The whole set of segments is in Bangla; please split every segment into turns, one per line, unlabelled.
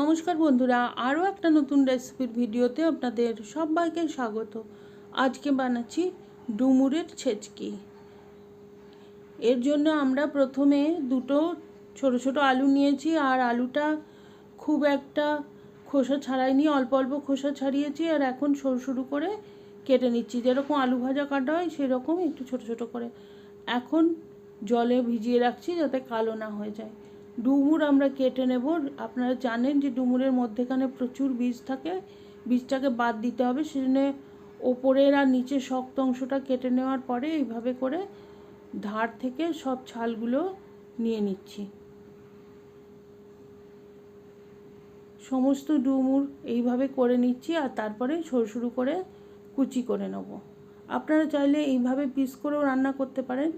নমস্কার বন্ধুরা, আরও একটা নতুন রেসিপির ভিডিওতে আপনাদের সবাইকে স্বাগত। আজকে বানাচ্ছি ডুমুরের ছেচকি। এর জন্য আমরা প্রথমে দুটো ছোট ছোট আলু নিয়েছি, আর আলুটা খুব একটা খোসা ছাড়াইনি, অল্প অল্প খোসা ছাড়িয়েছি, আর এখন সরু সরু করে কেটে নিচ্ছি। যেরকম আলু ভাজা কাটা হয়, সেরকম একটু ছোট ছোট করে। এখন জলে ভিজিয়ে রাখছি যাতে কালো না হয়ে যায়। ডুমুর আমরা কেটে নেব। আপনারা জানেন যে ডুমুরের মধ্যেখানে প্রচুর বীজ থাকে। বীজটাকে বাদ দিতে হবে। সেজন্য ওপরের আর নিচের শক্ত অংশটা কেটে নেওয়ার পরে এইভাবে করে ধার থেকে সব ছালগুলো নিয়ে নিচ্ছি। সমস্ত ডুমুর এইভাবে করে নিচ্ছি আর তারপরে সরু সরু করে কুচি করে নেব। আপনারা চাইলে এইভাবে পিস করেও রান্না করতে পারেন।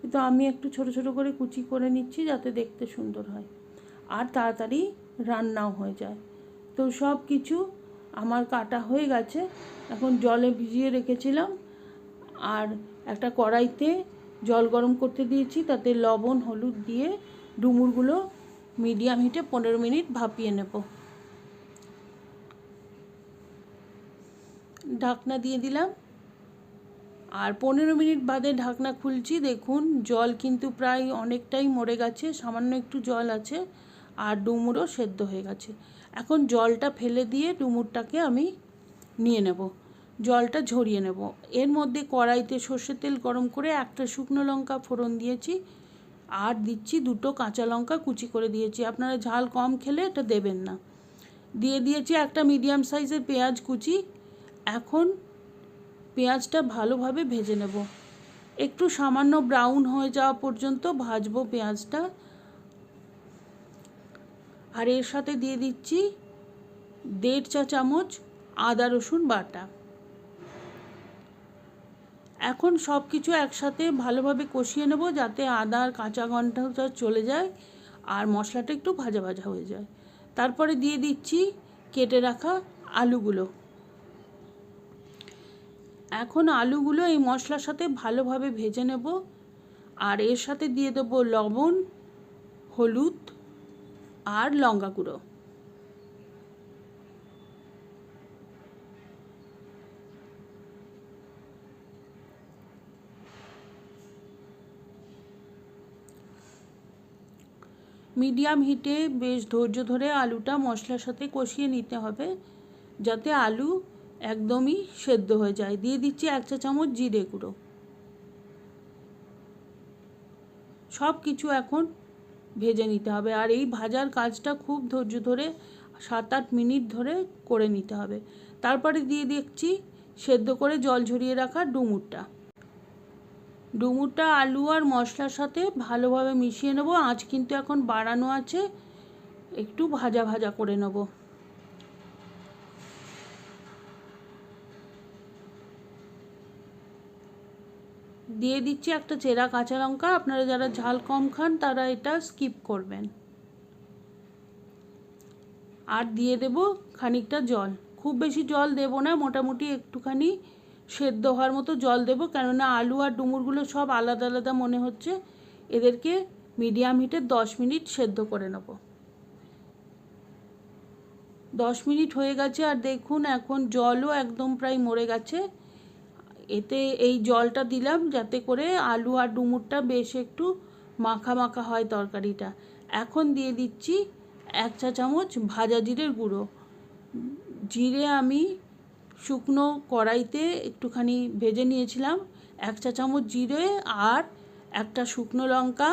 কিন্তু আমি একটু ছোট ছোট করে কুচি করে নিচ্ছি যাতে দেখতে সুন্দর হয়। আর তাড়াতাড়ি রান্নাও হয়ে যায়। তো সব কিছু আমার কাটা হয়ে গেছে। এখন জলে ভিজিয়ে রেখেছিলাম। আর একটা কড়াইতে জল গরম করতে দিয়েছি। তাতে লবণ, হলুদ দিয়ে ডুমুরগুলো মিডিয়াম হিটে পনেরো মিনিট ভাপিয়ে নেব। ঢাকনা দিয়ে দিলাম। আর পনেরো মিনিট বাদে ঢাকনা খুলছি, দেখুন জল কিন্তু প্রায় অনেকটাই মরে গেছে, সামান্য একটু জল আছে আর ডুমুরও সেদ্ধ হয়ে গেছে। এখন জলটা ফেলে দিয়ে ডুমুরটাকে আমি নিয়ে নেব, জলটা ঝরিয়ে নেব। এর মধ্যে কড়াইতে সর্ষের তেল গরম করে একটা শুকনো লঙ্কা ফোড়ন দিয়েছি আর দিচ্ছি দুটো কাঁচা লঙ্কা কুচি করে দিয়েছি। আপনারা ঝাল কম খেলে এটা দেবেন না। দিয়ে দিয়েছি একটা মিডিয়াম সাইজের পেঁয়াজ কুচি। এখন পেঁয়াজটা ভালোভাবে ভেজে নেব। একটু সামান্য ব্রাউন হয়ে যাওয়া পর্যন্ত ভাজবো পেঁয়াজটা। আর এর সাথে দিয়ে দিচ্ছি দেড় চা চামচ আদা রসুন বাটা। এখন সব কিছু একসাথে ভালোভাবে কষিয়ে নেব যাতে আদা আর কাঁচা গন্ধটা চলে যায় আর মশলাটা একটু ভাজা ভাজা হয়ে যায়। তারপরে দিয়ে দিচ্ছি কেটে রাখা আলুগুলো। এখন আলুগুলো এই মশলার সাথে ভালোভাবে ভেজে নেব। আর এর সাথে দিয়ে দেবো লবণ, হলুদ আর লঙ্কা গুঁড়ো। মিডিয়াম হিটে বেশ ধৈর্য ধরে আলুটা মশলার সাথে কষিয়ে নিতে হবে, যাতে আলু একদমই সেদ্ধ হয়ে যায়। দিয়ে দিচ্ছি এক চা চামচ জিরে গুঁড়ো। সব কিছু এখন ভেজে নিতে হবে। আর এই ভাজার কাজটা খুব ধৈর্য ধরে সাত আট মিনিট ধরে করে নিতে হবে। তারপরে দিয়ে দেখছি সেদ্ধ করে জল ঝরিয়ে রাখা ডুমুরটা। ডুমুরটা, আলু আর মশলার সাথে ভালোভাবে মিশিয়ে নেব। আঁচ কিন্তু এখন বাড়ানো আছে। একটু ভাজা ভাজা করে নেব। দিয়ে দিচ্ছি একটা চেরা কাঁচা লঙ্কা। আপনারা যারা ঝাল কম খান, তারা এটা স্কিপ করবেন। আর দিয়ে দেব খানিকটা জল। খুব বেশি জল দেব না, মোটামুটি একটুখানি সেদ্ধ হওয়ার মতো জল দেবো। কেননা আলু আর ডুমুরগুলো সব আলাদা আলাদা মনে হচ্ছে। এদেরকে মিডিয়াম হিটে দশ মিনিট সেদ্ধ করে নেব। দশ মিনিট হয়ে গেছে, আর দেখুন এখন জলও একদম প্রায় মরে গেছে। এতে এই জলটা দিলাম যাতে করে আলু আর ডুমুরটা বেশ একটু মাখা মাখা হয় তরকারিটা। এখন দিয়ে দিচ্ছি এক চা চামচ ভাজা জিরের গুঁড়ো। জিরে আমি শুকনো কড়াইতে একটুখানি ভেজে নিয়েছিলাম। এক চা চামচ জিরে আর একটা শুকনো লঙ্কা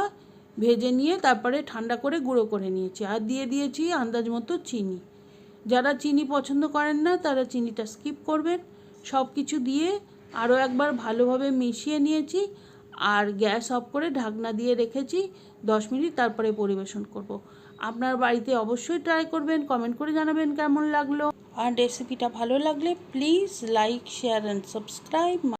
ভেজে নিয়ে তারপরে ঠান্ডা করে গুঁড়ো করে নিয়েছি। আর দিয়ে দিয়েছি আন্দাজ মতো চিনি। যারা চিনি পছন্দ করেন না তারা চিনিটা স্কিপ করবেন। সব কিছু দিয়ে আরও একবার ভালোভাবে মিশিয়ে নিয়েছি আর গ্যাস অফ করে ঢাকনা দিয়ে রেখেছি, দশ মিনিট তারপরে পরিবেশন করব। আপনার বাড়িতে অবশ্যই ট্রাই করবেন কমেন্ট করে জানাবেন কেমন লাগল আর রেসিপিটা ভালো লাগলে please like share and subscribe